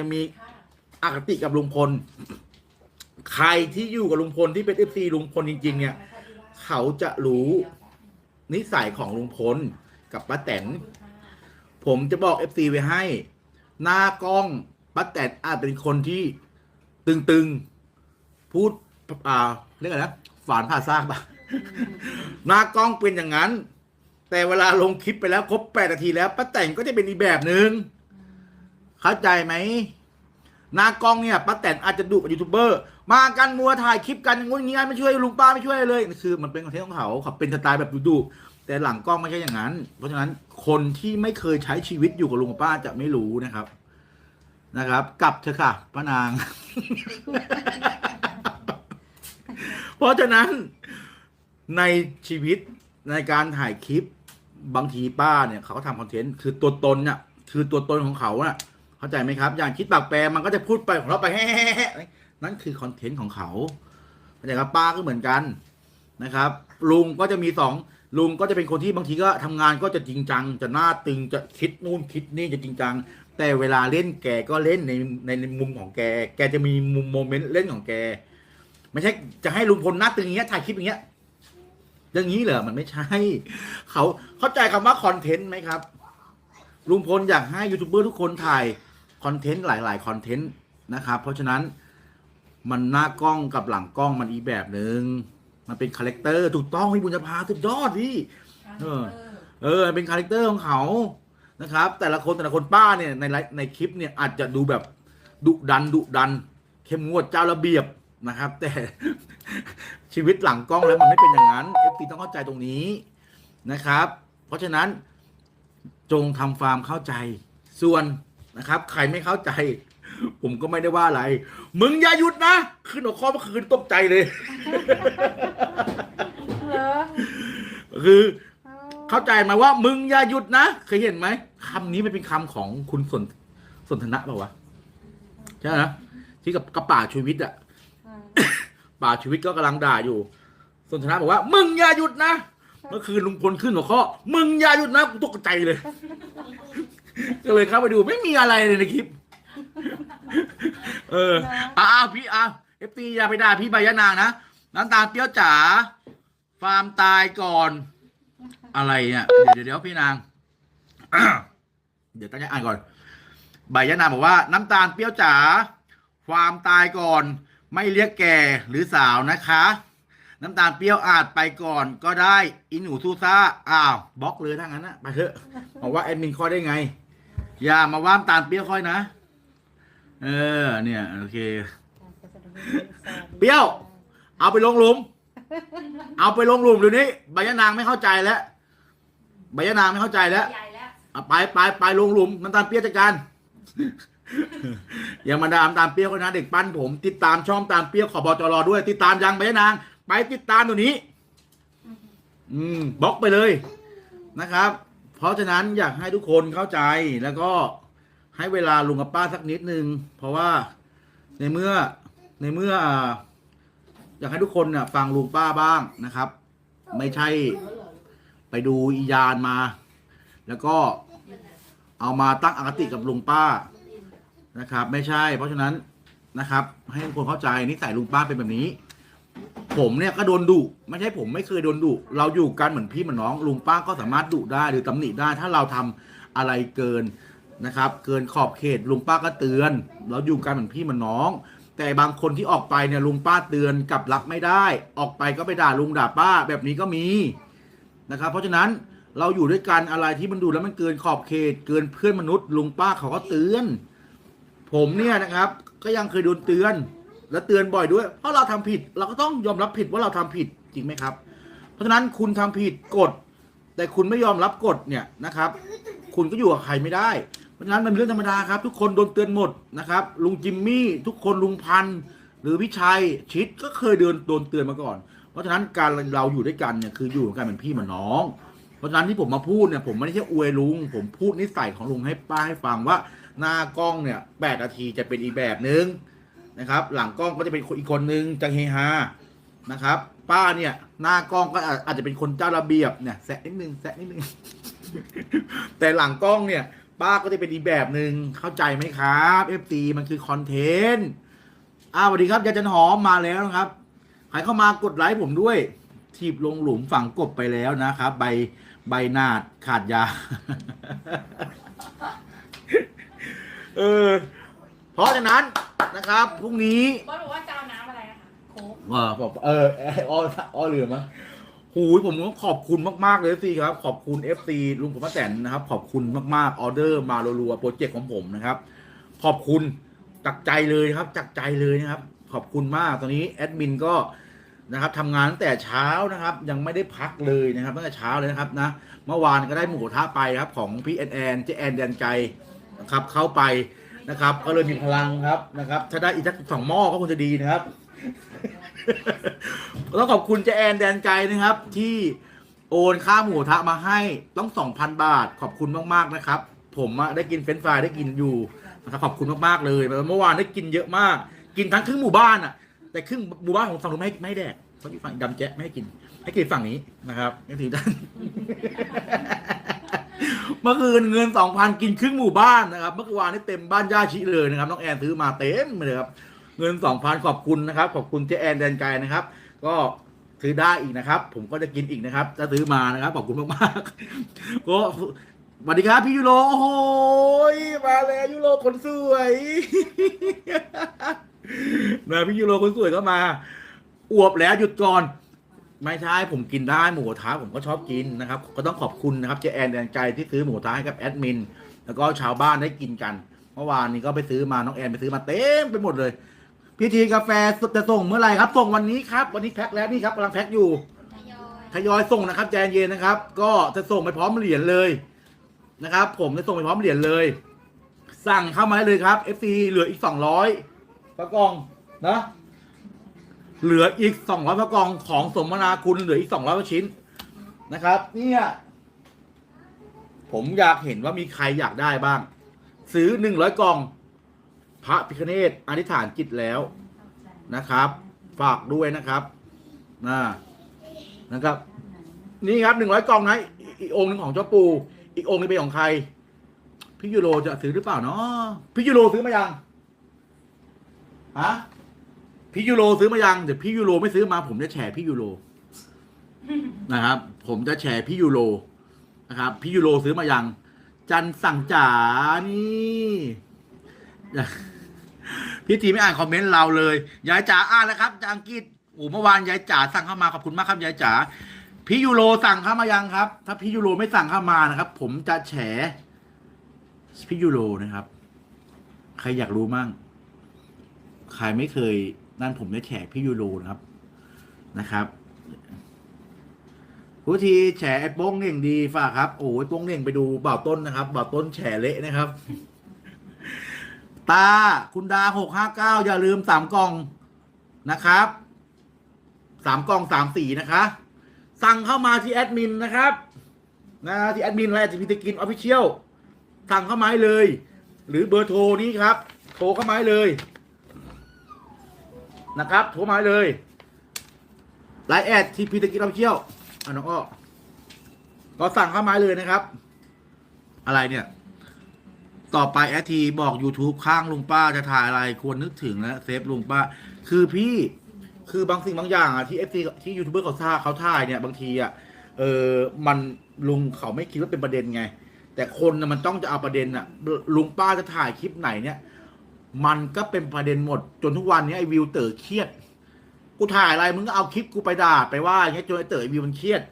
จะมีอคติกับลุงพล ใครที่อยู่กับลุงพลที่เป็นเอฟซีลุงพลจริง ๆ เนี่ย เขาจะรู้นิสัยของลุงพลกับป้าแตน ผมจะบอกเอฟซีไว้ให้ หน้ากล้องป้าแตนอาจเป็นคนที่ตึง ๆ พูดอ่าเรียกอะไรนะฝานผ่าซากปะหน้ากล้องเป็นอย่างนั้น แต่เวลาลงคลิปไปแล้วครบแปดนาทีแล้วป้าแตนก็จะเป็นอีกแบบหนึ่ง เข้าใจไหมหน้ากล้องเนี่ยป้าแตนอาจจะดุกับยูทูบเบอร์มากันมัวถ่ายคลิปกันอย่างงู้นงี้ไม่ช่วยลุงป้าไม่ช่วยเลยคือมันเป็นคอนเทนต์ของเขาเขาเป็นสไตล์แบบดุแต่หลังกล้องไม่ใช่อย่างนั้น เพราะฉะนั้นคนที่ไม่เคยใช้ชีวิตอยู่กับลุงกับป้าจะไม่รู้นะครับ นะครับ กลับเถอะค่ะป้านาง เพราะฉะนั้นในชีวิตในการถ่ายคลิปบางทีป้าเนี่ยเขาก็ทำคอนเทนต์คือตัวตนเนี่ยคือตัวตนของเขาน่ะ เข้าใจไหมครับ อย่างคิดปากแปรมันก็จะพูดไปของเราไปแฮ่ๆนั่นคือคอนเทนต์ของเขาเข้าใจครับป้าก็เหมือนกันนะครับ ลุงก็จะมีสองลุงก็จะเป็นคนที่บางทีก็ทำงานก็จะจริงจัง จะหน้าตึงจะคิดนู่นคิดนี่จะจริงจัง แต่เวลาเล่นแกก็เล่นในในมุมของแก แกจะมีมุมโมเมนต์เล่นของแก ไม่ใช่จะให้ลุงพลหน้าตึงอย่างเงี้ยถ่ายคลิปอย่างเงี้ยอย่างนี้เหรอมันไม่ใช่ เขาเข้าใจคำว่าคอนเทนต์ไหมครับ ลุงพลอยากให้ยูทูบเบอร์ทุกคนถ่าย คอนเทนต์หลายๆคอนเทนต์นะครับ เพราะฉะนั้นมันหน้ากล้องกับหลังกล้องมันอีกแบบหนึ่งมันเป็นคาแรคเตอร์ถูกต้องพี่บุญญาภาสุดยอดพี่เออ เออมันเป็นคาแรคเตอร์ของเขานะครับ แต่ละคนแต่ละคนป้าเนี่ยในไลฟ์ในคลิปเนี่ยอาจจะดูแบบดุดันดุดัน เข้มงวดเจ้าระเบียบนะครับ แต่ชีวิตหลังกล้องแล้วมันไม่เป็นอย่างนั้นเอฟซีต้องเข้าใจตรงนี้นะครับ เพราะฉะนั้นจงทำฟาร์มเข้าใจส่วน นะครับ ใครไม่เข้าใจ ผมก็ไม่ได้ว่าอะไร มึงอย่าหยุดนะขึ้นหัวข้อเมื่อคืนตกใจเลย เหรอคือ เข้าใจไหมว่า มึงอย่าหยุดนะเคยเห็นไหมคำนี้มันเป็นคำของคุณสนสนธนะเปล่าวะใช่ไหมที่กับกระป่าชีวิตอะอ่าป่าชีวิตก็กำลังด่าอยู่ สนธนะบอกว่า มึงอย่าหยุดนะเมื่อคืนลุงพลขึ้นหัวข้อมึงอย่าหยุดนะกูตกใจเลย ก็เลยเข้าไปดูไม่มีอะไรเลยในคลิป เอออ้าวพี่อ้าวเอฟตีอย่าไปด่าพี่ใบยะนางนะน้ำตาลเปรี้ยวจ๋าฟาร์มตายก่อน อะไรเนี่ยเดี๋ยวเดี๋ยวพี่นาง เดี๋ยวตั้งใจอ่านก่อน ใบยะนางบอกว่า น้ำตาลเปรี้ยวจ๋าฟาร์มตายก่อน ไม่เรียกแก่หรือสาวนะคะ น้ำตาลเปรี้ยวอาจไปก่อนก็ได้อิหนูซูซ่าอ้าวบล็อกเลยถ้างั้นนะไปเถอะบอกว่าแอดมินค่อยได้ไง อย่ามาว่าน้ำตาลเปรี้ยวค่อยนะ เออ เนี่ย โอเค เปรี้ยว เอาไปลงหลุม เอาไปลงหลุมเดี๋ยวนี้ใบยะนางไม่เข้าใจแล้วใบยะนางไม่เข้าใจแล้วใหญ่แล้วเอาไปไปไปลงหลุมน้ำตาลเปรี้ยวจัดการอย่ามาด่าน้ำตาลเปรี้ยวก็นะเด็กปั้นผม ติดตามช่องตามเปรี้ยวขอบจรด้วย ติดตามยังใบยะนาง ไปติดตามตัวนี้ อืมบล็อกไปเลยนะครับ เพราะฉะนั้นอยากให้ทุกคนเข้าใจแล้วก็ให้เวลาลุงกับป้าสักนิดนึง เพราะว่าในเมื่อในเมื่ออ่าอยากให้ทุกคนเนี่ยฟังลุงป้าบ้างนะครับ ไม่ใช่ไปดูอียานมา แล้วก็เอามาตั้งอคติกับลุงป้านะครับ ไม่ใช่ เพราะฉะนั้นนะครับ ให้ทุกคนเข้าใจนิสัยลุงป้าเป็นแบบนี้ ผมเนี่ยก็โดนดุไม่ใช่ผมไม่เคยโดนดุเราอยู่กันเหมือนพี่เหมือนน้องลุงป้าก็สามารถดุได้หรือตำหนิได้ ถ้าเราทำอะไรเกินนะครับ เกินขอบเขตลุงป้าก็เตือน เราอยู่กันเหมือนพี่เหมือนน้อง แต่บางคนที่ออกไปเนี่ยลุงป้าเตือนกลับรับไม่ได้ ออกไปก็ไปด่าลุงด่าป้าแบบนี้ก็มีนะครับ เพราะฉะนั้นเราอยู่ด้วยกันอะไรที่มันดูแล้วมันเกินขอบเขต เกินเพื่อนมนุษย์ลุงป้าเขาก็เตือน ผมเนี่ยนะครับ ก็ยังเคยโดนเตือน และเตือนบ่อยด้วย เพราะเราทำผิด เราก็ต้องยอมรับผิดว่าเราทำผิดจริงไหมครับ เพราะฉะนั้นคุณทำผิดกฎ แต่คุณไม่ยอมรับกฎเนี่ยนะครับ คุณก็อยู่กับใครไม่ได้ เพราะฉะนั้นมันเป็นเรื่องธรรมดาครับ ทุกคนโดนเตือนหมดนะครับ ลุงจิมมี่ทุกคนลุงพันหรือพี่ชัยชิดก็เคยเดินโดนเตือนมาก่อน เพราะฉะนั้นการเราอยู่ด้วยกันเนี่ยคืออยู่กันเป็นพี่เหมือนน้อง เพราะฉะนั้นที่ผมมาพูดเนี่ยผมไม่ได้แค่อวยลุง ผมพูดนิสัยของลุงให้ป้าให้ฟังว่าหน้ากล้องเนี่ยแปดนาทีจะเป็นอีกแบบนึง นะครับ หลังกล้องก็จะเป็นคนอีกคนนึงจะเฮฮานะครับ ป้าเนี่ย หน้ากล้องก็อาจจะเป็นคนเจ้าระเบียบเนี่ยแซะนิดนึงแซะนิดนึง แต่หลังกล้องเนี่ย ป้าก็จะเป็นอีกแบบหนึ่งเข้าใจไหมครับ FT มันคือคอนเทนต์อ้าวสวัสดีครับยาจันหอมมาแล้วนะครับใครเข้ามากดไลค์ผมด้วย ทีบลงหลุมฝังกบไปแล้วนะครับ ใบใบหนาดขาดยา เออ เพราะฉะนั้น นะครับพรุ่งนี้บอสบอกว่าจะเอาน้ำอะไรอะคะโค้กเออผมเอออ้ออ้อเหลือมั้ยหูยผมต้องขอบคุณมาก ๆ เลยสิครับ ขอบคุณ FC ลุงผมป้าแตนนะครับ ขอบคุณมาก ๆ ออเดอร์มารัวๆโปรเจกต์ของผมนะครับ ขอบคุณจากใจเลยครับจากใจเลยนะครับ ขอบคุณมากตอนนี้แอดมินก็นะครับทำงานตั้งแต่เช้านะครับ ยังไม่ได้พักเลยนะครับตั้งแต่เช้าเลยนะครับนะเมื่อวานก็ได้หมูกระทะไปครับ ของพี่แอนแอนเจแอนแดนไกนะครับเข้าไป นะครับ ก็เลยมีพลังครับนะครับ ถ้าได้อีกสักสองหม้อก็คงจะดีนะครับต้องขอบคุณเจแอนแดนไกนะครับ ที่โอนค่าหมูทะมาให้ต้องสองพันบาท ขอบคุณมากๆนะครับ ผมได้กินเฟรนช์ฟรายได้กินอยู่นะครับขอบคุณมากๆเลยเมื่อวานได้กินเยอะมาก กินทั้งครึ่งหมู่บ้านอะแต่ครึ่งหมู่บ้านของฝั่งนู้นไม่ให้ไม่แดกเขาอยู่ฝั่งดำแจ๊ะไม่ให้กินให้กินฝั่งนี้นะครับนี่ถือด้าน เมื่อคืนเงินสองพันกินครึ่งหมู่บ้านนะครับเมื่อวานนี้เต็มบ้านย่าชิเลยนะครับน้องแอนซื้อมาเต็มเลยครับเงินสองพันขอบคุณนะครับ ขอบคุณเจแอนแดนไกนะครับ ก็ซื้อได้อีกนะครับ ผมก็จะกินอีกนะครับ จะซื้อมานะครับ ขอบคุณมากๆก็สวัสดีครับพี่ยูโรโอ้โหมาแล้วยูโรคนสวยนะพี่ยูโรคนสวยก็มาอวบแล้วหยุดก่อน ไม่ใช่ผมกินได้หมูกระทะผมก็ชอบกินนะครับ ก็ต้องขอบคุณนะครับเจแอนแดนใจที่ซื้อหมูกระทะให้กับแอดมินแล้วก็ชาวบ้านได้กินกัน เมื่อวานนี้ก็ไปซื้อมาน้องแอนไปซื้อมาเต็มไปหมดเลย พิธีกาแฟจะส่งเมื่อไหร่ครับ ส่งวันนี้ครับ วันนี้แพ็คแล้วนี่ครับกำลังแพ็คอยู่ทยอยส่งนะครับใจนเย็นนะครับ ก็จะส่งไปพร้อมเหรียญเลยนะครับ ผมจะส่งไปพร้อมเหรียญเลย สั่งเข้ามาได้เลยครับ FC เหลืออีกสองร้อยพระกองนะ เหลืออีกสองร้อยพระกองของสมนาคุณเหลืออีกสองร้อยชิ้นนะครับ เนี่ยผมอยากเห็นว่ามีใครอยากได้บ้าง ซื้อหนึ่งร้อยกล่อง พระพิคเนตอธิษฐานจิตแล้วนะครับ ฝากด้วยนะครับนะนะครับ นี่ครับหนึ่งร้อยกล่องนะอีกอีกองค์หนึ่งของเจ้าปู อีกองค์นึงเป็นของใครพี่ยูโรจะซื้อหรือเปล่าเนาะพี่ยูโรซื้อมายังฮะ พี่ยูโรซื้อมายังเดี๋ยวพี่ยูโรไม่ซื้อมา ผมจะแฉพี่ยูโรนะครับ ผมจะแฉพี่ยูโรนะครับ พี่ยูโรซื้อมายัง จันสั่งจ๋านี่พี่ทีไม่อ่านคอมเมนต์เราเลยยายจ๋าอ่านแล้วครับจากอังกฤษโอ้เมื่อวานยายจ๋าสั่งเข้ามาขอบคุณมากครับยายจ๋าพี่ยูโรสั่งเข้ามายังครับ ถ้าพี่ยูโรไม่สั่งเข้ามานะครับ ผมจะแฉพี่ยูโรนะครับ ใครอยากรู้มั่งใครไม่เคย นั่นผมจะแฉพี่ยูโรนะครับนะครับผู้ทีแฉไอ้โป้งเน่งดีฝากครับ โอ้ยโป้งเน่งไปดูเบ่าต้นนะครับเบ่าต้นแฉเละนะครับ ตาคุณดาหกห้าเก้าอย่าลืมสามกล่องนะครับสามกล่องสามสีนะคะ สั่งเข้ามาที่แอดมินนะครับนะที่แอดมินไลน์จะพิตะกินออฟฟิเชียลสั่งเข้ามาเลย หรือเบอร์โทรนี้ครับ โทรเข้ามาเลย นะครับโทรมาเลยไลน์แอดทีพิตกินออฟฟิเชี่ยลอะน้องอ้อก็สั่งเข้ามาเลยนะครับ อะไรเนี่ย ต่อไปแอดทีบอก YouTube ข้างลุงป้าจะถ่ายอะไรควรนึกถึงและเซฟลุงป้า คือพี่คือบางสิ่งบางอย่างอะที่เอฟซีที่ยูทูบเบอร์เขาท่าเขาถ่ายเนี่ยบางทีอะเออมันลุงเขาไม่คิดว่าเป็นประเด็นไง แต่คนนะมันต้องจะเอาประเด็นอะลุงป้าจะถ่ายคลิปไหนเนี่ย มันก็เป็นประเด็นหมด จนทุกวันนี้ไอ้วิวเต๋อเครียด กูถ่ายอะไรมึงก็เอาคลิปกูไปด่าไปว่าอย่างเงี้ยจนไอ้เต๋อไอวิวมันเครียด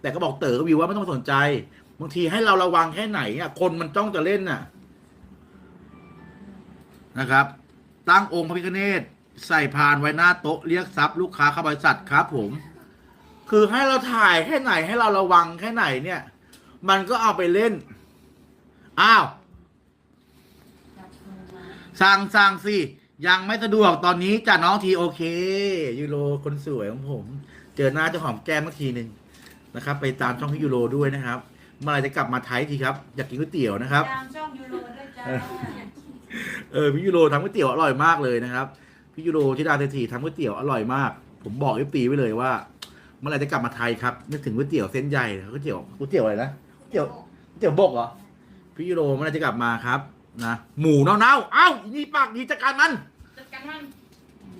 แต่ก็บอกเต๋อวิวว่าไม่ต้องสนใจบางทีให้เราระวังแค่ไหนอะคนมันจ้องจะเล่นน่ะนะครับ ตั้งองค์พระพิฆเนศใส่พานไว้หน้าโต๊ะเรียกทรัพย์ลูกค้าเข้าบริษัทครับผม คือให้เราถ่ายแค่ไหนให้เราระวังแค่ไหนเนี่ย มันก็เอาไปเล่น อ้าว สั่งสั่งสิยังไม่สะดวกตอนนี้จ้ะน้องทีโอเค ยูโรคนสวยของผม เจอหน้าเจ้าหอมแก้มเมื่อทีหนึ่งนะครับ ไปตามช่องพี่ยูโรด้วยนะครับ เมื่อไหรจะกลับมาไทยทีครับ อยากกินก๋วยเตี๋ยวนะครับ ตามช่องยูโรด้วยจ้าเออพี่ยูโรทำก๋วยเตี๋ยวอร่อยมากเลยนะครับพี่ยูโรที่ดาเศรษฐีทำก๋วยเตี๋ยวอร่อยมาก ผมบอกเอฟตีไว้เลยว่า เมื่อไหรจะกลับมาไทยครับนึกถึงก๋วยเตี๋ยวเส้นใหญ่ก๋วยเตี๋ยวก๋วยเตี๋ยวอะไรนะก๋วยเตี๋ยวก๋วยเตี๋ยวบกเหรอพี่พี่ยูโรเมื่อไหรจะกลับมาครับ นะหมูเน่าๆเอ้าอีนี่ปากดีจัดการมัน จัดการมัน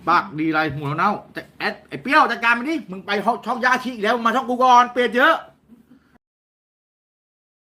ปากดีอะไรหมูเน่าๆแต่แอดไอ้เปรี้ยวจัดการมันดิมึงไปช่องยาชีอีกแล้วมาช่องกูก่อนเปลี่ยนเยอะ